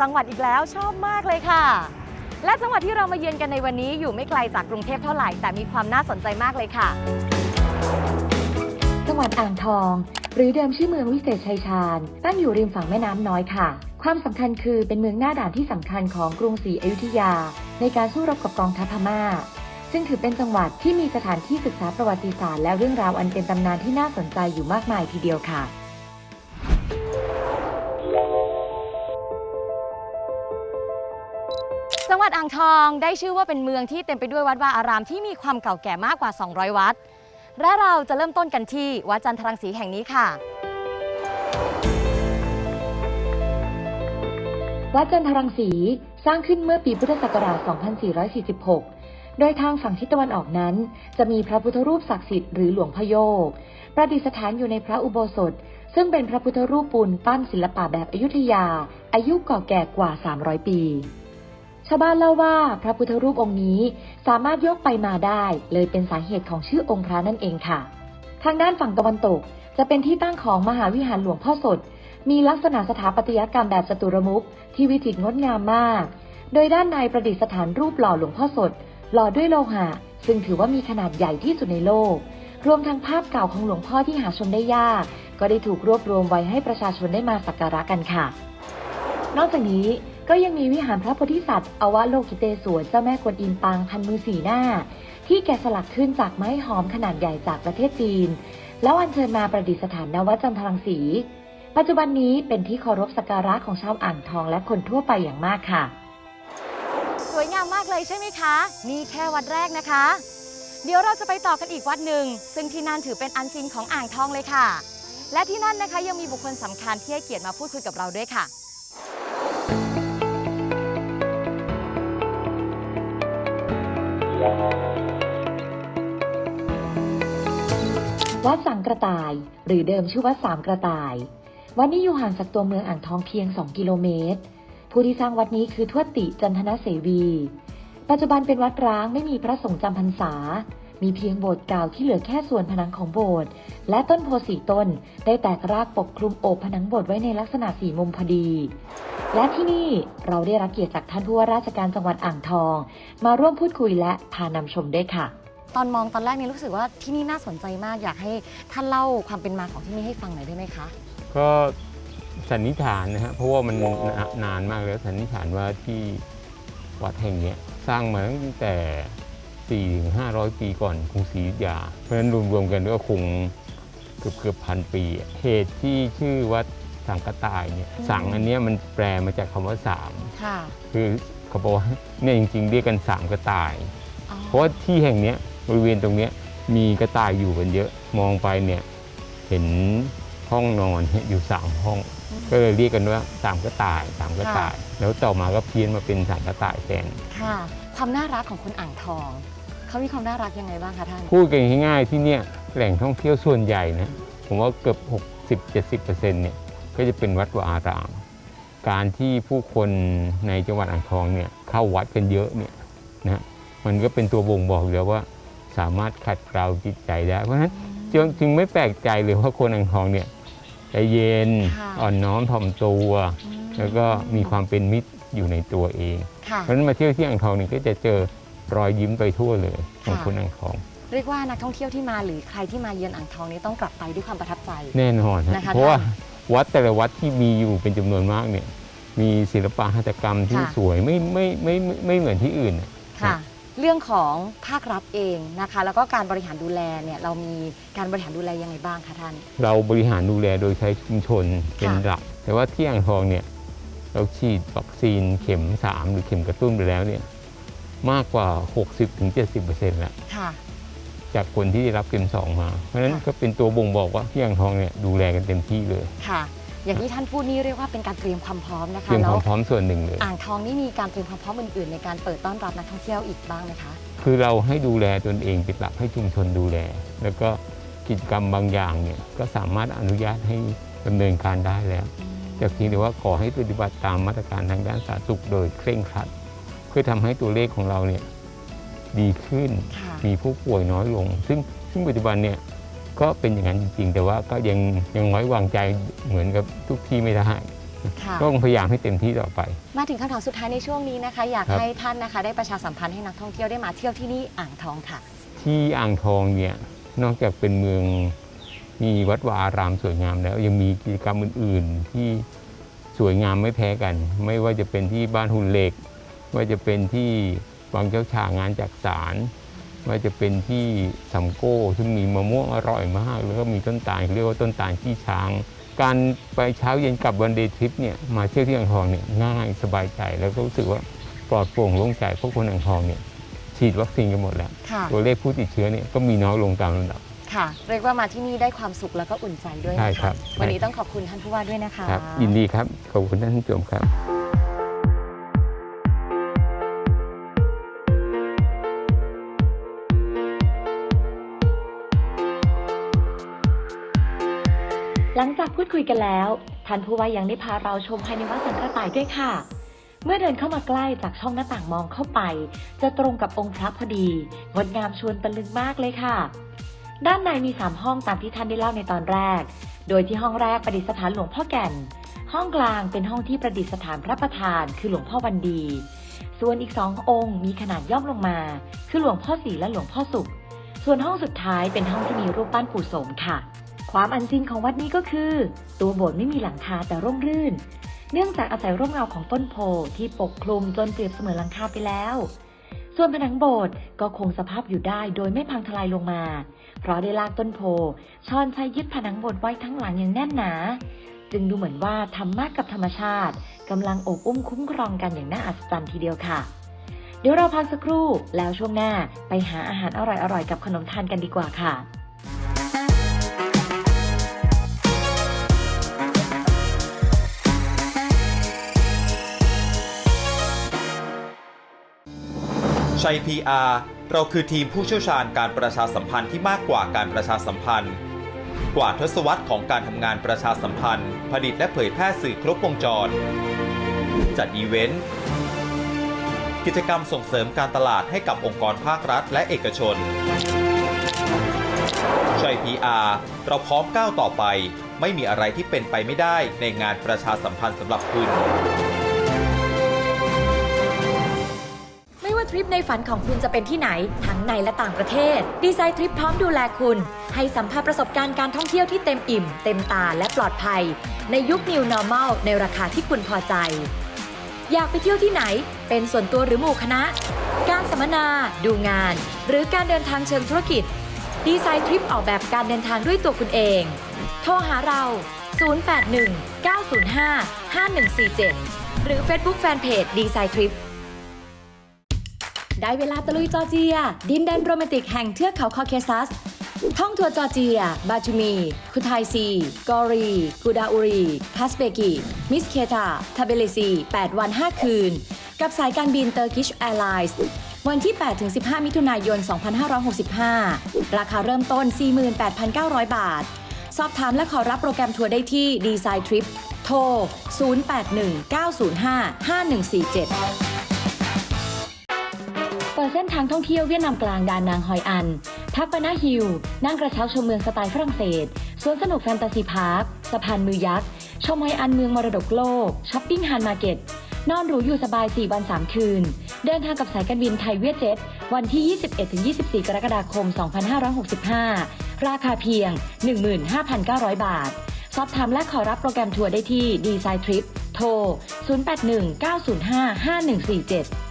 จังหวัดอีกแล้วชอบมากเลยค่ะ และจังหวัดที่เรามาเยือนกันในวันนี้อยู่ไม่ไกลจากกรุงเทพเท่าไหร่ แต่มีความน่าสนใจมากเลยค่ะ จังหวัดอ่างทอง หรือเดิมชื่อเมืองวิเศษชัยชาญตั้งอยู่ริมฝั่งแม่น้ำน้อยค่ะ ความสำคัญคือเป็นเมืองหน้าด่านที่สำคัญของกรุงศรีอยุธยา ในการสู้รบกับกองทัพพม่าซึ่งถือเป็นจังหวัดที่มีสถานที่ศึกษาประวัติศาสตร์และเรื่องราวอันเป็นตำนานที่น่าสนใจอยู่มากมายทีเดียวค่ะ งหวัดอ่างทองได้ชื่อว่าเป็นเมืองที่เต็มไปด้วยวัดวาอารามที่มีความเก่าแก่มากกว่า 200 วัด และเราจะเริ่มต้นกันที่วัดจันทรังสีแห่งนี้ค่ะ วัดจันทรังสีสร้างขึ้นเมื่อปีพุทธศักราช 2446 โดยทางฝั่งทิศตะวันออกนั้น จะมีพระพุทธรูปศักดิ์สิทธิ์หรือหลวงพโยก ประดิษฐานอยู่ในพระอุโบสถ ซึ่งเป็นพระพุทธรูปปูนปั้นศิลปะแบบอยุธยา อายุเก่าแก่กว่า 300 ปี ชาวบ้านเล่าว่าพระพุทธรูปองค์นี้สามารถยกไปมาได้ เลยเป็นสาเหตุของชื่อองค์พระนั่นเองค่ะ ทางด้านฝั่งตะวันตก จะเป็นที่ตั้งของมหาวิหารหลวงพ่อสด มีลักษณะสถาปัตยกรรมแบบจตุรมุขที่วิจิตรงดงามมาก โดยด้านในประดิษฐานรูปหล่อหลวงพ่อสด หล่อด้วยโลหะ ซึ่งถือว่ามีขนาดใหญ่ที่สุดในโลก รวมทั้งภาพเก่าของหลวงพ่อที่หาชมได้ยาก ก็ได้ถูกรวบรวมไว้ให้ประชาชนได้มาสักการะกันค่ะ นอกจากนี้ ก็ยังมีวิหารพระโพธิสัตว์อวโลกิเตศวรเจ้าแม่กวนอิมปางพันมือสีหน้า ที่แกะสลักขึ้นจากไม้หอมขนาดใหญ่จากประเทศจีน แล้วอัญเชิญมาประดิษฐานณวัจันทรังสี ปัจจุบันนี้เป็นที่เคารพสักการะของชาวอ่างทองและคนทั่วไปอย่างมากค่ะ สวยงามมากเลยใช่ไหมคะ นี่แค่วัดแรกนะคะ เดี๋ยวเราจะไปต่อกันอีกวัดหนึ่ง ซึ่งที่นั่นถือเป็นอันซีนของอ่างทองเลยค่ะ และที่นั่นนะคะยังมีบุคคลสำคัญที่ให้เกียรติมาพูดคุยกับเราด้วยค่ะ วัดสังกระต่าย หรือเดิมชื่อวัดสามกระต่าย วัดนี้อยู่ห่างจากตัวเมืองอ่างทองเพียง 2 กิโลเมตร ผู้ที่สร้างวัดนี้คือทวดติจันทนเสวี ปัจจุบันเป็นวัดร้างไม่มีพระสงฆ์จำพรรษา มีเพียงโบสถ์เก่าที่เหลือแค่ส่วนผนังของโบสถ์และต้นโพธิ์สีต้นได้แตกรากปกคลุมโอบผนังโบสถ์ไว้ในลักษณะสี่มุมพอดี และที่นี่เราได้รับเกียรติจากท่านผู้ว่าราชการจังหวัดอ่างทอง มาร่วมพูดคุยและพานำชมด้วยค่ะ ตอนมองตอนแรกนี่รู้สึกว่าที่นี่น่าสนใจมากอยากให้ท่านเล่าความเป็นมาของที่นี่ให้ฟังหน่อยได้ไหมคะ ก็สันนิษฐานนะฮะเพราะว่ามันนานานมากแล้วสันนิษฐานว่าที่วัดแห่งเนี้ยสร้างมาตั้งแต่4ถึง500 ปีก่อนกรุงศรีอยุธยา เพราะฉะนั้นรวมๆกันก็คงเกือบเกือบพันปีอะเหตุที่ชื่อวัดสังกะตายเนี่ยสังอันเนี้ยมันแปลมาจากคำว่าสามค่ะคือเขาบอกว่าเนี่ยจริงๆเรียกกันสามกระต่ายอ๋อเพราะว่าที่แห่งเนี้ย บริเวณตรงเนี้ยมีกระต่ายอยู่กันเยอะมองไปเนี่ยเห็นห้องนอนเนี่ยอยู่สามห้อง ก็เลยเรียกกันว่าสามกระต่ายสามกระต่าย แล้วต่อมาก็เพี้ยนมาเป็นสามกระต่ายแทนค่ะ ความน่ารักของคนอ่างทอง เขามีความน่ารักยังไงบ้างคะท่านพูดกันง่ายๆที่เนี่ยแหล่งท่องเที่ยวส่วนใหญ่นะผมว่าเกือบ60-70%เนี่ยก็จะเป็นวัดวาอาราม การที่ผู้คนในจังหวัดอ่างทองเนี่ยเข้าวัดกันเยอะเนี่ยนะมันก็เป็นตัวบ่งบอกอยู่แล้วว่า สามารถขัดเกลาจิตใจได้ เพราะฉะนั้นจึงจึงไม่แปลกใจเลยว่าคนอ่างทองเนี่ยใจเย็นค่ะอ่อนน้อมถ่อมตัวอืมแล้วก็มีความเป็นมิตรอยู่ในตัวเองค่ะเพราะฉะนั้นมาเที่ยวที่อ่างทองเนี่ยก็จะเจอรอยยิ้มไปทั่วเลยของค่ะคนอ่างทองเรียกว่านักท่องเที่ยวที่มาหรือใครที่มาเยือนอ่างทองนี้ต้องกลับไปด้วยความประทับใจแน่นอนฮะนะคะเพราะว่าท่านวัดแต่ละวัดที่มีอยู่เป็นจำนวนมากเนี่ยมีศิลปะหัตถกรรมที่ค่ะสวยไม่ไม่ไม่ไม่ไม่เหมือนที่อื่นน่ะค่ะ เรื่องของภาครัฐเองนะคะ แล้วก็การบริหารดูแลเนี่ยเรามีการบริหารดูแลยังไงบ้างคะท่าน เราบริหารดูแลโดยใช้ชุมชนเป็นค่ะหลัก แต่ว่าที่อ่างทองเนี่ยเราฉีดวัคซีนเข็ม 3 หรือเข็มกระตุ้นไปแล้วเนี่ยมากกว่า 60-70%แล้วค่ะจากคนที่ได้รับเข็มสองมา เพราะฉะนั้นค่ะก็เป็นตัวบ่งบอกว่าที่อ่างทองเนี่ยดูแลกันเต็มที่เลยค่ะ อย่างที่ท่านพูดนี่เรียกว่าเป็นการเตรียมความพร้อมนะเตคะรียมคแล้ววามพร้อมส่วนหนึ่งเลย อ่างทองนี่มีการเตรียมความพร้อมอื่นๆ ในการเปิดต้อนรับนักท่องเที่ยวอีกบ้างไหมคะคือเราให้ดูแลตนเองเป็นหลักให้ชุมชนดูแล แล้วก็กิจกรรมบางอย่างเนี่ยก็สามารถอนุญาตให้ดำเนินการได้แล้วแต่เพียงแต่ว่าขอให้ปฏิบัติตามมาตรการทางด้านสาธารณสุขโดยเคร่งครัด เพื่อทำให้ตัวเลขของเราเนี่ยดีขึ้นค่ะมีผู้ป่วยน้อยลง ซึ่งซึ่งปัจจุบันเนี่ย ก็เป็นอย่างนั้นจริงๆ แต่ว่าก็ยังยังไว้วางใจเหมือนกับทุกที่ไม่ได้ค่ะ ก็ต้องพยายามให้เต็มที่ต่อไป มาถึงคำถามสุดท้ายในช่วงนี้นะคะ อยากครับให้ท่านนะคะ ได้ประชาสัมพันธ์ให้นักท่องเที่ยวได้มาเที่ยวที่นี่อ่างทองค่ะ ที่อ่างทองเนี่ยนอกจากเป็นเมืองมีวัดวาอารามสวยงามแล้ว ยังมีกิจกรรมอื่น ๆ ที่สวยงามไม่แพ้กัน ไม่ว่าจะเป็นที่บ้านหุ่นเหล็ก ว่าจะเป็นที่วังเจ้าฉางานจักสาร ว่าจะเป็นที่สำโก้ซึ่งมีมะม่วงอร่อยมาก แล้วก็มีต้นตาลเรียกว่าต้นตาลขี้ช้าง การไปเช้าเย็นกลับวันเดย์ทริปเนี่ยมาเที่ยวที่อ่างทองเนี่ยง่ายสบายใจแล้วก็รู้สึกว่าปลอดโปร่งโล่งใจเพราะคนอ่างทองเนี่ยฉีดวัคซีนกันหมดแล้วค่ะตัวเลขผู้ติดเชื้อเนี่ยก็มีน้อยลงตามลำดับค่ะเรียกว่ามาที่นี่ได้ความสุขแล้วก็อุ่นใจด้วยใช่นะครัคะบวันนี้ต้องขอบคุณท่านผู้ว่าด้วยนะคะครับยินดีครับขอบคุณท่านผู้ชมครับ พูดคุยกันแล้ว ท่านผู้ว่ายังได้พาเราชมภายในวัดสังกระต่ายด้วยค่ะ เมื่อเดินเข้ามาใกล้จากช่องหน้าต่างมองเข้าไป จะตรงกับองค์พระพอดีงดงามชวนตะลึงมากเลยค่ะ ด้านในมีสามห้องตามที่ท่านได้เล่าในตอนแรก โดยที่ห้องแรกประดิษฐานหลวงพ่อแก่น ห้องกลางเป็นห้องที่ประดิษฐานพระประธาน คือหลวงพ่อวันดี ส่วนอีกสององค์มีขนาดย่อมลงมา คือหลวงพ่อศรีและหลวงพ่อสุข ส่วนห้องสุดท้ายเป็นห้องที่มีรูปปั้นปู่โสมค่ะ ความอันซีนของวัดนี้ก็คือ ตัวโบสถ์ไม่มีหลังคาแต่ร่มรื่น เนื่องจากอาศัยร่มเงาของต้นโพที่ปกคลุมจนเปรียบเสมือนหลังคาไปแล้ว ส่วนผนังโบสถ์ก็คงสภาพอยู่ได้โดยไม่พังทลายลงมา เพราะได้ลากต้นโพช้อนใช้ยึดผนังโบสถ์ไว้ทั้งหลังอย่างแน่นหนา จึงดูเหมือนว่าทำมากกับธรรมชาติกำลังอบอุ้มคุ้มครองกันอย่างน่าอัศจรรย์ทีเดียวค่ะเดี๋ยวเราพักสักครู่แล้วช่วงหน้าไปหาอาหารอร่อยๆ กับขนมทานกันดีกว่าค่ะ ชัย PR เราคือทีมผู้เชี่ยวชาญการประชาสัมพันธ์ที่มากกว่าการประชาสัมพันธ์ กว่าทศวรรษของการทำงานประชาสัมพันธ์ ผลิตและเผยแพร่สื่อครบวงจร จัดอีเวนต์ กิจกรรมส่งเสริมการตลาดให้กับองค์กรภาครัฐและเอกชน ชัย PR เราพร้อมก้าวต่อไป ไม่มีอะไรที่เป็นไปไม่ได้ในงานประชาสัมพันธ์สำหรับคุณ ริปในฝันของคุณจะเป็นที่ไหน ทั้งในและต่างประเทศ ดีไซน์ทริปพร้อมดูแลคุณ ให้สัมผัสประสบการณ์การท่องเที่ยวที่เต็มอิ่ม เต็มตาและปลอดภัย ในยุค New Normal ในราคาที่คุณพอใจ อยากไปเที่ยวที่ไหน เป็นส่วนตัวหรือหมู่คณะ การสัมมนา ดูงาน หรือการเดินทางเชิงธุรกิจ ดีไซน์ทริปออกแบบการเดินทางด้วยตัวคุณเอง โทรหาเรา 081 905 5147 หรือ Facebook Fanpage ดีไซน์ทริป ได้เวลาตะลุยจอร์เจีย ดินแดนโรแมนติกแห่งเทือกเขาคอเคซัส ท่องทัวร์จอร์เจีย บาจูมี คุไทซี กอรี กูดาอุรีคัสเบกิ มิสเคตาทาเบเลซี 8 วัน 5 คืน กับสายการบินเตอร์กิชแอร์ไลน์วันที่ 8-15 มิถุนายน 2565 ราคาเริ่มต้น 48,900 บาท สอบถามและขอรับโปรแกรมทัวร์ได้ที่ดีไซน์ทริปโทร 0819055147 เส้นทางท่องเที่ยวเวียดนามกลางดานนางฮอยอัน ทักปนาฮิวนั่งกระเช้าชมเมืองสไตล์ฝรั่งเศส สวนสนุกแฟนตาซีพาร์ค สะพานมือยักษ์ ชมฮอยอันเมืองมรดกโลก ช้อปปิ้งฮานมาเก็ต นอนหรูอยู่สบาย 4 วัน 3 คืน เดินทางกับสายการบินไทยเวียดเจ็ต วันที่ 21-24 กรกฎาคม 2565 ราคาเพียง 15,900 บาท สอบถามและขอรับโปรแกรมทัวร์ได้ที่ดีไซน์ทริป โทร 081 905 5147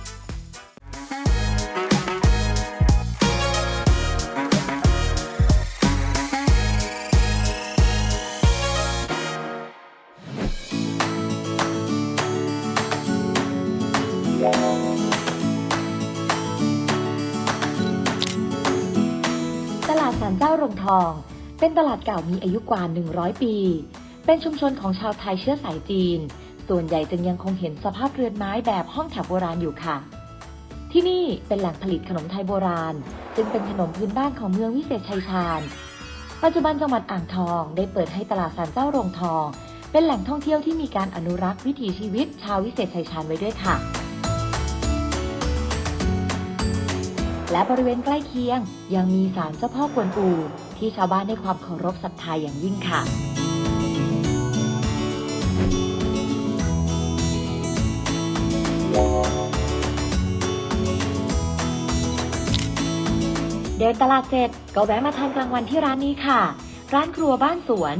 ตลาดเก่ามีอายุกว่า 100 ปี เป็นชุมชนของชาวไทยเชื้อสายจีน ส่วนใหญ่จึงยังคงเห็นสภาพเรือนไม้แบบห้องแถวโบราณอยู่ค่ะ ที่นี่เป็นแหล่งผลิตขนมไทยโบราณ จึงเป็นขนมพื้นบ้านของเมืองวิเศษชัยชาญ ปัจจุบันจังหวัดอ่างทองได้เปิดให้ตลาดสารเจ้าโรงทอง เป็นแหล่งท่องเที่ยวที่มีการอนุรักษ์วิถีชีวิตชาววิเศษชัยชาญไว้ด้วยค่ะและบริเวณใกล้เคียง ยังมีศาลเจ้าพ่อกวนอู ที่ชาวบ้านให้ความเคารพศรัทธาอย่างยิ่งค่ะเดินตลาดเสร็จก็แวะมาทานกลางวันที่ร้านนี้ค่ะ ร้านครัวบ้านสวน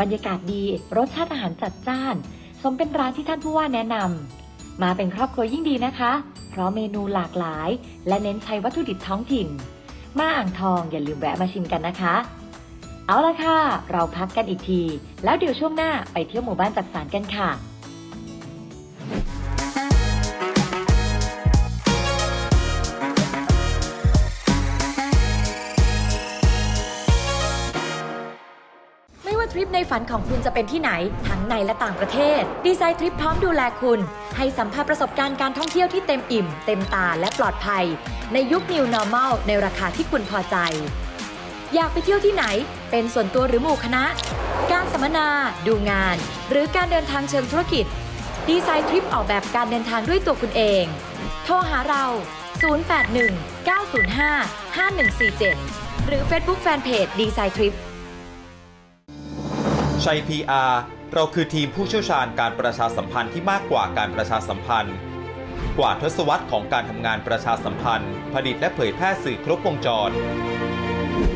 บรรยากาศดี รสชาติอาหารจัดจ้าน สมเป็นร้านที่ท่านผู้ว่าแนะนำมาเป็นครอบครัวยิ่งดีนะคะ เพราะเมนูหลากหลาย และเน้นใช้วัตถุดิบท้องถิ่น มาอ่างทองอย่าลืมแวะมาชิมกันนะคะ เอาละค่ะ เราพักกันอีกที แล้วเดี๋ยวช่วงหน้าไปเที่ยวหมู่บ้านจักสารกันค่ะ ฝันของคุณจะเป็นที่ไหน ทั้งในและต่างประเทศ ดีไซน์ทริปพร้อมดูแลคุณ ให้สัมผัสประสบการณ์การท่องเที่ยวที่เต็มอิ่ม เต็มตาและปลอดภัย ในยุค New Normal ในราคาที่คุณพอใจ อยากไปเที่ยวที่ไหน เป็นส่วนตัวหรือหมู่คณะ การสัมมนา ดูงาน หรือการเดินทางเชิงธุรกิจ ดีไซน์ทริปออกแบบการเดินทางด้วยตัวคุณเอง โทรหาเรา 081 905 5147 หรือ Facebook Fanpage ดีไซน์ทริป ชัย PR เราคือทีมผู้เชี่ยวชาญการประชาสัมพันธ์ที่มากกว่าการประชาสัมพันธ์ กว่าทศวรรษของการทำงานประชาสัมพันธ์ ผลิตและเผยแพร่สื่อครบวงจร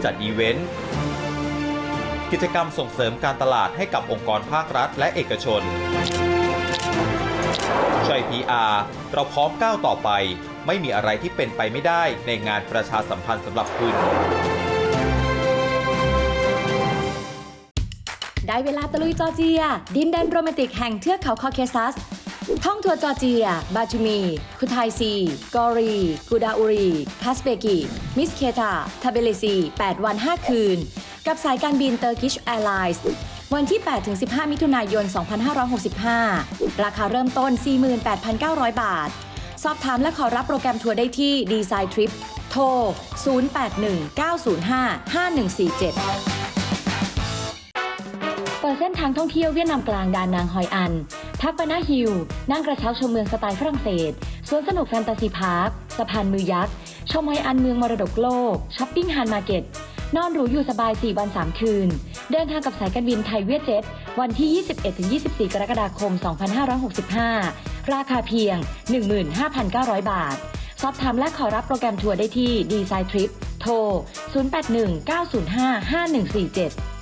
จัดอีเวนต์ กิจกรรมส่งเสริมการตลาดให้กับองค์กรภาครัฐและเอกชน ชัย PR เราพร้อมก้าวต่อไป ไม่มีอะไรที่เป็นไปไม่ได้ในงานประชาสัมพันธ์สำหรับคุณ ได้เวลาตะลุยจอร์เจีย ดินแดนโรแมนติกแห่งเทือกเขาคอเคซัส ท่องทัวร์จอร์เจีย บาจูมี คุไทซี กอรี กูดาอุรีคัสเบกิ มิสเคตาทาเบเลซี 8 วัน 5 คืน กับสายการบินเตอร์กิชแอร์ไลน์วันที่ 8-15 มิถุนายน 2565 ราคาเริ่มต้น 48,900 บาท สอบถามและขอรับโปรแกรมทัวร์ได้ที่ดีไซน์ทริปโทร 0819055147 เส้นทางท่องเที่ยวเวียดนามกลางดานนางฮอยอัน ทักบานาฮิล นั่งกระเช้าชมเมืองสไตล์ฝรั่งเศส สวนสนุกแฟนตาซีพาร์ค สะพานมือยักษ์ ชมฮอยอันเมืองมรดกโลก ช้อปปิ้งฮานมาร์เก็ต นอนหรูอยู่สบาย 4 วัน 3 คืน เดินทางกับสายการบินไทยเวียดเจ็ต วันที่ 21-24 กรกฎาคม 2565 ราคาเพียง 15,900 บาท สอบถามและขอรับโปรแกรมทัวร์ได้ที่ดีไซน์ทริป โทร 0819055147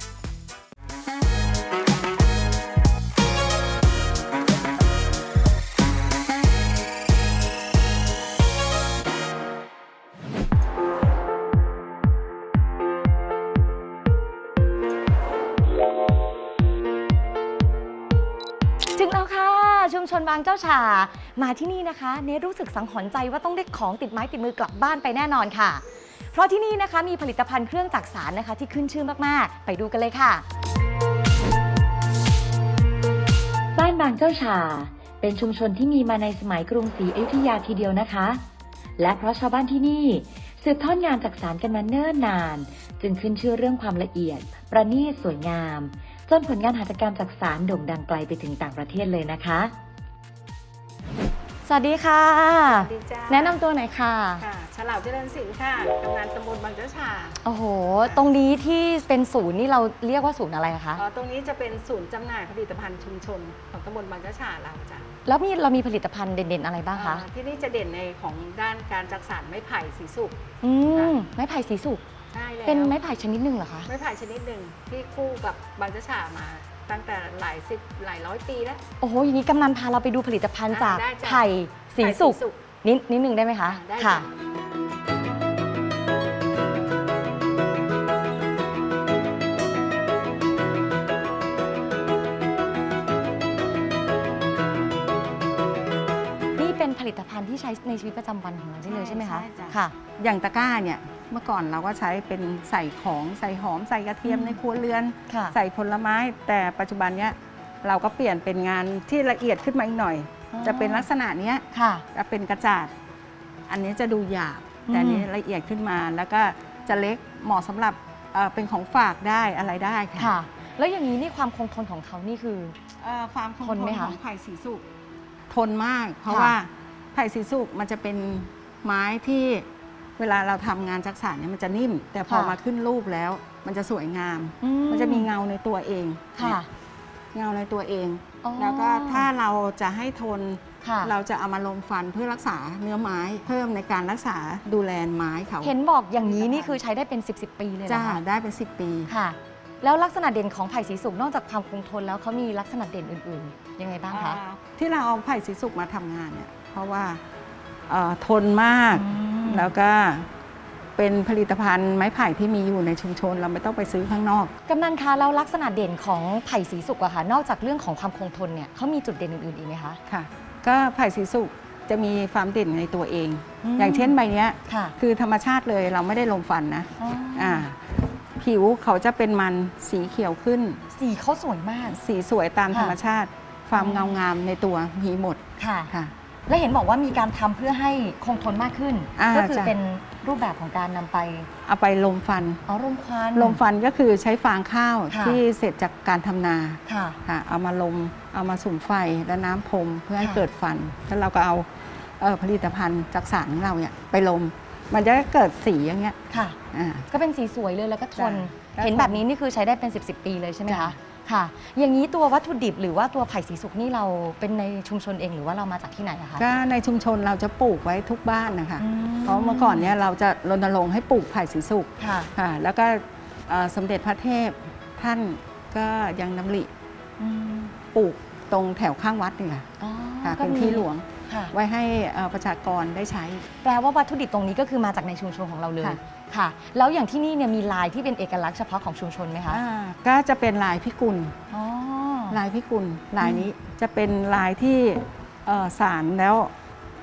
างเจ้าฉ่ามาที่นี่นะคะ เนรู้สึกสังหรณ์ใจว่าต้องได้ของติดไม้ติดมือกลับบ้านไปแน่นอนค่ะ เพราะที่นี่นะคะมีผลิตภัณฑ์เครื่องจักสารนะคะ ที่ขึ้นชื่อมากๆ ไปดูกันเลยค่ะ บ้านบางเจ้าฉ่าเป็นชุมชนที่มีมาในสมัยกรุงศรีอยุธยาทีเดียวนะคะ และเพราะชาวบ้านที่นี่สืบทอดงานจักสารกันมาเนิ่นนาน จึงขึ้นชื่อเรื่องความละเอียด ประณีตสวยงาม จนผลงานหัตถกรรมจักสารโด่งดังไกลไปถึงต่างประเทศเลยนะคะ สวัสดีค่ะ สวัสดีจ้า แนะนำตัวหน่อยค่ะ ค่ะฉลาวเจริญศิลป์ค่ะกำนันตำบลบางเจ้าฉ่าโอ้โห ตรงนี้ที่เป็นศูนย์นี่เราเรียกว่าศูนย์อะไรคะอ๋อตรงนี้จะเป็นศูนย์จำหน่ายผลิตภัณฑ์ชุมชนของตำบลบางเจ้าฉ่าเราจ้ะแล้วมีเรามีผลิตภัณฑ์เด่นๆอะไรบ้างคะ อ่าที่นี่จะเด่นในของด้านการจักสานไม้ไผ่สีสุก อืมไม้ไผ่สีสุก ใช่แล้วเป็นไม้ไผ่ชนิดหนึ่งเหรอคะ ไม้ไผ่ชนิดหนึ่งที่คู่กับบางเจ้าฉ่ามา ตั้งแต่หลายสิบหลายร้อยปีแล้ว โอ้โหอย่างนี้กำนันพาเราไปดูผลิตภัณฑ์อ่าจากได้จ้ะไผ่สีสุกไผ่นิดนิดหนึ่งได้ไหมคะ อ่าได้ค่ะจ้ะ ผลิตภัณฑ์ที่ใช้ในชีวิตประจำวันของเราได้เลยใช่ไหมคะ ใช่จ้ะ ค่ะ อย่างตะกร้าเนี่ยเมื่อก่อนเราก็ใช้เป็นใส่ของใส่หอมใส่กระเทียมอืมในครัวเรือน ค่ะ ใส่ผลไม้ แต่ปัจจุบันเนี้ยเราก็เปลี่ยนเป็นงานที่ละเอียดขึ้นมาอีกหน่อย อ๋อ จะเป็นลักษณะเนี้ยค่ะ จะเป็นกระจาด อันนี้จะดูหยาบอืม แต่อันนี้ละเอียดขึ้นมาแล้วก็จะเล็กเหมาะสำหรับเอ่อเป็นของฝากได้อะไรได้ค่ะค่ะ แล้วอย่างนี้นี่ความคงทนของเขานี่คือ เอ่อความคงทนไหมทนคะของไผ่สีสุกทนมาก เพราะค่ะ ว่า ไผ่สีสุกมันจะเป็นไม้ที่เวลาเราทำงานจักสานเนี่ยมันจะนิ่ม แต่พอมาขึ้นรูปแล้ว มันจะสวยงามอืมันจะมีเงาในตัวเองค่ะ เงาในตัวเองอ๋อแล้วก็ถ้าเราจะให้ทนค่ะเราจะเอามาลมฟันเพื่อรักษาเนื้อไม้เพิ่มในการรักษาดูแลไม้เขาเห็นบอกอย่างนี้นี่คือใช้ได้เป็น 10บสปีเลยเหรอจ้าคะได้เป็น 10 ปีค่ะ แล้วลักษณะเด่นของไผ่สีสุกนอกจากความคงทนแล้วเขามีลักษณะเด่นอื่น ๆ ยังไงบ้างคะอ่าที่เราเอาไผ่สีสุกมาทำงานเนี่ย เพราะว่าเอ่อทนมากอืมแล้วก็เป็นผลิตภัณฑ์ไม้ไผ่ที่มีอยู่ในชุมชน เราไม่ต้องไปซื้อข้างนอก กำนันคะแล้วลักษณะเด่นของไผ่สีสุกอะค่ะนอกจากเรื่องของความคงทนเนี่ยเขามีจุดเด่นอื่นๆอีกไหมคะค่ะ ก็ไผ่สีสุกจะมีความเด่นในตัวเองอืมอย่างเช่นใบเนี้ยค่ะคือธรรมชาติเลยเราไม่ได้ลมฟันนะอ๋อออ่าผิวเขาจะเป็นมันสีเขียวขึ้น สีเขาสวยมาก สีสวยตามค่ะธรรมชาติ ความเงางามในตัวมีหมดค่ะค่ะ และเห็นบอกว่ามีการทำเพื่อให้คงทนมากขึ้น อ่าก็คือจ้ะ เป็นรูปแบบของการนำไปเอาไปลมฟันอ๋อรมควัน ลมฟันก็คือใช้ฟางข้าวค่ะ ที่เสร็จจากการทำนาค่ะ ค่ะ เอามาลมเอามาสุมไฟและน้ำพรมเพื่อให้ค่ะ เกิดฟัน แล้วเราก็เอาเอ่อผลิตภัณฑ์จากสารของเราเนี่ยไปลม มันจะเกิดสีอย่างเงี้ยค่ะ อ่า ก็เป็นสีสวยเลยแล้วก็ทน จ้ะเห็นแบบนี้นี่คือใช้ได้เป็น 10บสปีเลยใช่ไหมจ้ะคะ ค่ะ อย่างนี้ตัววัตถุดิบหรือว่าตัวไผ่สีสุกนี่เราเป็นในชุมชนเองหรือว่าเรามาจากที่ไหนอะคะ ก็ในชุมชนเราจะปลูกไว้ทุกบ้านนะคะ อืมเพราะเมื่อก่อนเนี่ยเราจะรณรงค์ให้ปลูกไผ่สีสุกค่ะ ค่ะ แล้วก็เอ่อสมเด็จพระเทพท่านก็ยังนำริอืมปลูกตรงแถวข้างวัดนี่ค่ะอ๋อค่ะ ก็เป็นมีที่หลวงค่ะ ไว้ให้เอ่อประชากรได้ใช้ แปลว่าวัตถุดิบตรงนี้ก็คือมาจากในชุมชนของเราเลย ค่ะ ค่ะ แล้วอย่างที่นี่เนี่ยมีลายที่เป็นเอกลักษณ์เฉพาะของชุมชนไหมคะอ่าก็จะเป็นลายพิกุล อ๋อ ลายพิกุลลายนี้จะเป็นลายที่เอ่อสารแล้ว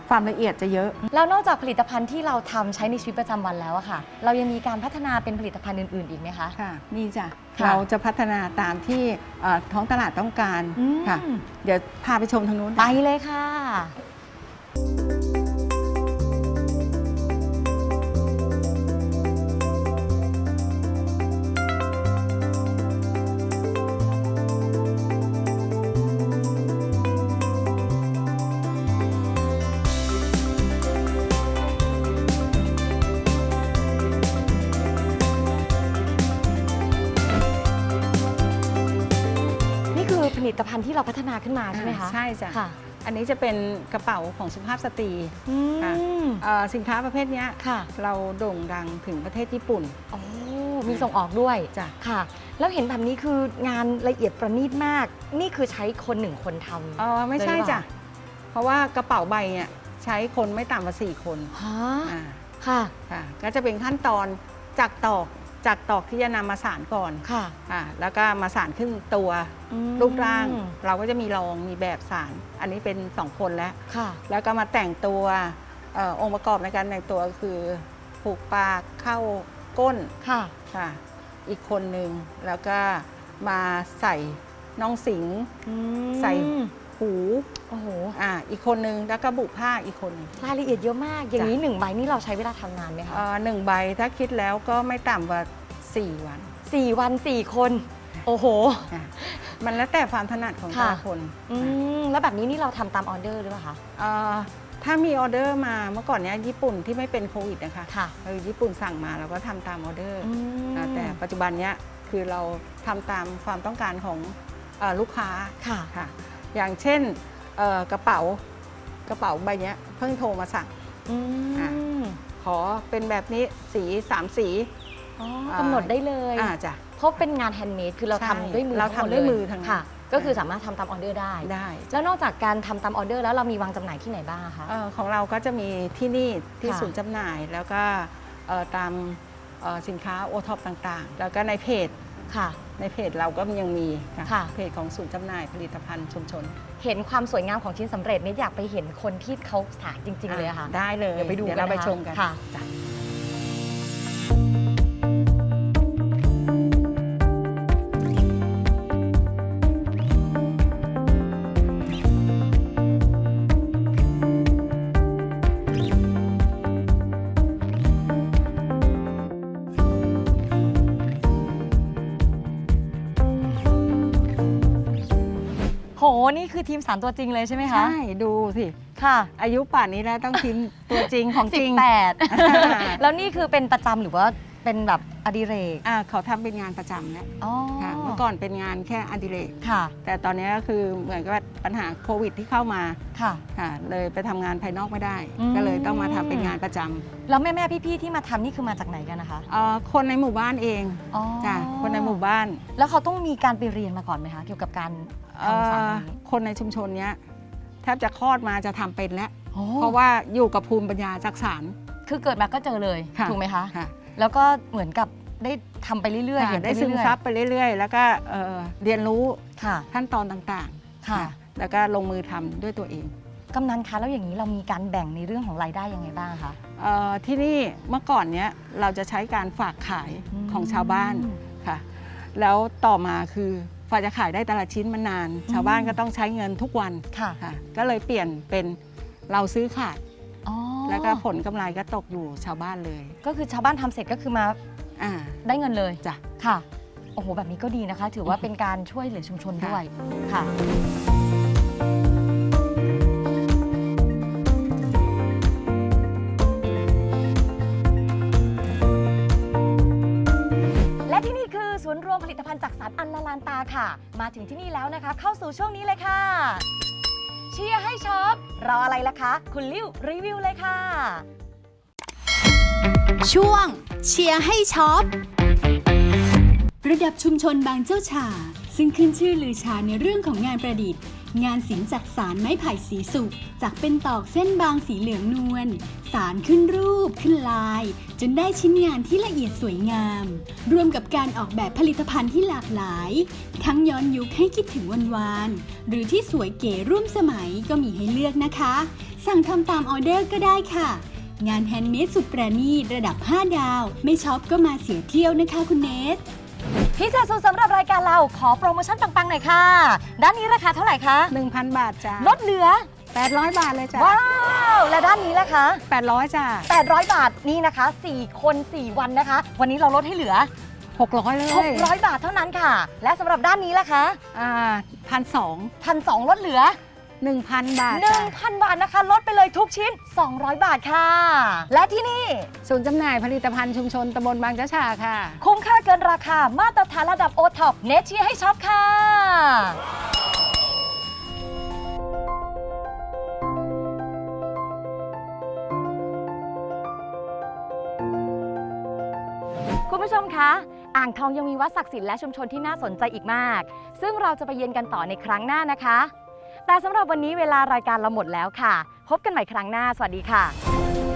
ความละเอียดจะเยอะ แล้วนอกจากผลิตภัณฑ์ที่เราทำใช้ในชีวิตประจำวันแล้วอะค่ะ เรายังมีการพัฒนาเป็นผลิตภัณฑ์อื่น ๆ อีกไหมคะ ค่ะมีจ้ะค่ะเราจะพัฒนาตามที่เอ่อท้องตลาดต้องการอืม ค่ะ เดี๋ยวพาไปชมทางนู้นไปเลยค่ะ นี่คือผลิตภัณฑ์ที่เราพัฒนาขึ้นมาใช่ไหมคะ ใช่จ้ะ ค่ะ อันนี้จะเป็นกระเป๋าของสุภาพสตรีอืค่ะม เอ่อสินค้าประเภทเนี้ยค่ะ เราโด่งดังถึงประเทศญี่ปุ่น โอ้มีส่งออกด้วยจ้ะ ค่ะ แล้วเห็นแบบนี้คืองานละเอียดประณีตมาก นี่คือใช้คนหนึ่งคนทำอ๋อไม่ใช่เลยหรือเปล่า จ้ะเพราะว่ากระเป๋าใบเนี่ยใช้คนไม่ต่ำกว่าสี่คนฮะอ่าค่ะ ค่ะก็จะเป็นขั้นตอนจากตอก จากตอกที่จะนำมาสารก่อนค่ะ อ่าแล้วก็มาสารขึ้นตัวอืมรูปร่าง เราก็จะมีรองมีแบบสาร อันนี้เป็นสองคนแล้ว ค่ะ แล้วก็มาแต่งตัวเอ่อองค์ประกอบในการแต่งตัวก็คือผูกปากเข้าก้นค่ะ ค่ะ อีกคนหนึ่งแล้วก็มาใส่น้องสิง อืมใส่ หูโอ้โหอ่าอีกคนนึงแล้วก็บุผ้าอีกคนหนึ่ง รายละเอียดเยอะมาก อย่างนี้หนึ่งใบนี่เราใช้เวลาทำนานไหมคะเอ่อหนึ่งใบถ้าคิดแล้วก็ไม่ต่ำกว่า 4 วันสี่วันสี่คน โอ้โหอะมันแล้วแต่ความถนัดของแต่ละค่ะคนอืมแล้วแบบนี้นี่เราทำตามออเดอร์หรือเปล่าคะเอ่อถ้ามีออเดอร์มาเมื่อก่อนเนี้ยญี่ปุ่นที่ไม่เป็นโควิดนะคะค่ะเออญี่ปุ่นสั่งมาเราก็ทำตามออเดอร์อืมนะแต่ปัจจุบันเนี้ยคือเราทำตามความต้องการของเออลูกค้าค่ะ ค่ะ อย่างเช่นเอ่อกระเป๋ากระเป๋าใบเนี้ยเพิ่งโทรมาสั่งอือะมขอเป็นแบบนี้สีสามสีอ๋ออากำหนดได้เลยอ่าจ้ะเพราะเป็นงานแฮนด์เมดคือเราใช่ทำด้วยมือเราทั้งหมทำด้วยลมือทั้งนั้นค่ะ ก็คือสามารถทำตามออเดอร์ได้ได้ แล้วนอกจากการทำตามออเดอร์แล้วเรามีวางจำหน่ายที่ไหนบ้างอะคะเออของเราก็จะมีที่นี่ที่ค่ะศูนย์จำหน่ายแล้วก็เอ่อตามเอ่อสินค้าโอท็อปต่างๆ แล้วก็ในเพจค่ะ ในเพจเราก็ยังมีค่ะค่ะ เพจของศูนย์จำหน่ายผลิตภัณฑ์ชุมชนเห็นความสวยงามของชิ้นสำเร็จเนี่ยอยากไปเห็นคนที่เขาสานจริง ๆ เลยอะค่ะ ได้เลยเดี๋ยวไปดูกันเราไปนะคะชมกันค่ะ จ้ะ นี่คือทีมสารตัวจริงเลยใช่ไหมคะ ใช่ดูสิค่ะ อายุป่านนี้แล้วต้องชิมตัวจริงของจริง 18 แล้วนี่คือเป็นประจำหรือว่าเป็นแบบอดิเรกอ่าเขาทำเป็นงานประจำแล้วอ๋อค่ะเมื่อก่อนเป็นงานแค่อดิเรกค่ะ แต่ตอนนี้ก็คือเหมือนกับว่าปัญหาโควิดที่เข้ามาค่ะค่ะ เลยไปทำงานภายนอกไม่ได้อืมก็เลยต้องมาทำเป็นงานประจำแล้วแม่แม่ๆพี่ๆที่มาทำนี่คือมาจากไหนกันนะคะเอ่อคนในหมู่บ้านเองอ๋อจ้ะคนในหมู่บ้าน แล้วเขาต้องมีการไปเรียนมาก่อนไหมคะเกี่ยวกับการเอ่ ทำสารอแบบนี้คนในชุมชนเนี้ยแทบจะคลอดมาจะทำเป็นแล้ว โอ้เพราะว่าอยู่กับภูมิปัญญาจากสาร คือเกิดมาก็เจอเลยค่ะ ถูกไหมคะ ค่ะแล้วก็เหมือนกับได้ทำไปเรื่อยๆค่ะเห็นปได้ซึมเรื่อยๆซับไปเรื่อย ๆ แล้วก็เอ่อเรียนรู้ค่ะ ขั้นตอนต่างๆค่ะ แล้วก็ลงมือทำด้วยตัวเองกำนันคะแล้วอย่างนี้เรามีการแบ่งในเรื่องของรายได้ยังไงบ้างคะ เอ่อที่นี่เมื่อก่อนเนี้ยเราจะใช้การฝากขายอืมของชาวบ้าน ค่ะแล้วต่อมาคือ ฝ่าจะขายได้แต่ละชิ้นมันนาน ชาวบ้านก็ต้องใช้เงินทุกวันค่ะ ค่ะก็เลยเปลี่ยนเป็นเราซื้อขายอ๋อแล้วก็ผลกำไรก็ตกอยู่ชาวบ้านเลยก็คือชาวบ้านทำเสร็จก็คือมาอ่าได้เงินเลยจ้ะ ค่ะ โอ้โห แบบนี้ก็ดีนะคะ ถือว่าเป็นการช่วยเหลือชุมชนด้วย ค่ะ และที่นี่คือศูนย์รวมผลิตภัณฑ์จากสารอันละลาน ตาค่ะ มาถึงที่นี่แล้วนะคะ เข้าสู่ช่วงนี้เลยค่ะ เชียร์ให้ช็อปรออะไรล่ะคะ คุณลิ้วรีวิวเลยค่ะ ช่วงเชียร์ให้ช็อประดับชุมชนบางเจ้าชา ซึ่งขึ้นชื่อลือชาในเรื่องของงานประดิษฐ์ งานศิลป์จักสารไม้ไผ่สีสุกจากเป็นตอกเส้นบางสีเหลืองนวลสารขึ้นรูปขึ้นลาย จนได้ชิ้นงานที่ละเอียดสวยงาม รวมกับการออกแบบผลิตภัณฑ์ที่หลากหลาย ทั้งย้อนยุคให้คิดถึงวันวานหรือที่สวยเก๋ร่วมสมัยก็มีให้เลือกนะคะ สั่งทำตามออเดอร์ก็ได้ค่ะ งานแฮนด์เมดสุดประณีตระดับ 5 ดาว ไม่ช็อปก็มาเสียเที่ยวนะคะคุณเนท พิเศษสุดสำหรับรายการเราขอโปรโมชั่นปังๆหน่อยค่ะ ด้านนี้ราคาเท่าไหร่คะ1,000 บาทจ้ะลดเหลือ 800 บาทเลยจ้ะว้าว และด้านนี้ล่ะคะ 800จ้ะ800 บาทนี่นะคะ 4 คน 4 วันนะคะ วันนี้เราลดให้เหลือ 600เลย600 บาทเท่านั้นค่ะ และสำหรับด้านนี้ล่ะคะอ่าพันสองพันสลดเหลือ หนึ่งพันบาทจ้ะ1,000 บาทนะคะ ลดไปเลยทุกชิ้น 200 บาทค่ะ และที่นี่ ศูนย์จำหน่ายผลิตภัณฑ์ชุมชนตำบลบางจ้าฉาค่ะ คุ้มค่าเกินราคามาตรฐานระดับโอท็อปเนเชียให้ช็อปค่ะ คุณผู้ชมคะอ่างทองยังมีวัดศักดิ์สิทธิ์และชุมชนที่น่าสนใจอีกมาก ซึ่งเราจะไปเยือนกันต่อในครั้งหน้านะคะ แต่สำหรับวันนี้เวลารายการเราหมดแล้วค่ะ พบกันใหม่ครั้งหน้า สวัสดีค่ะ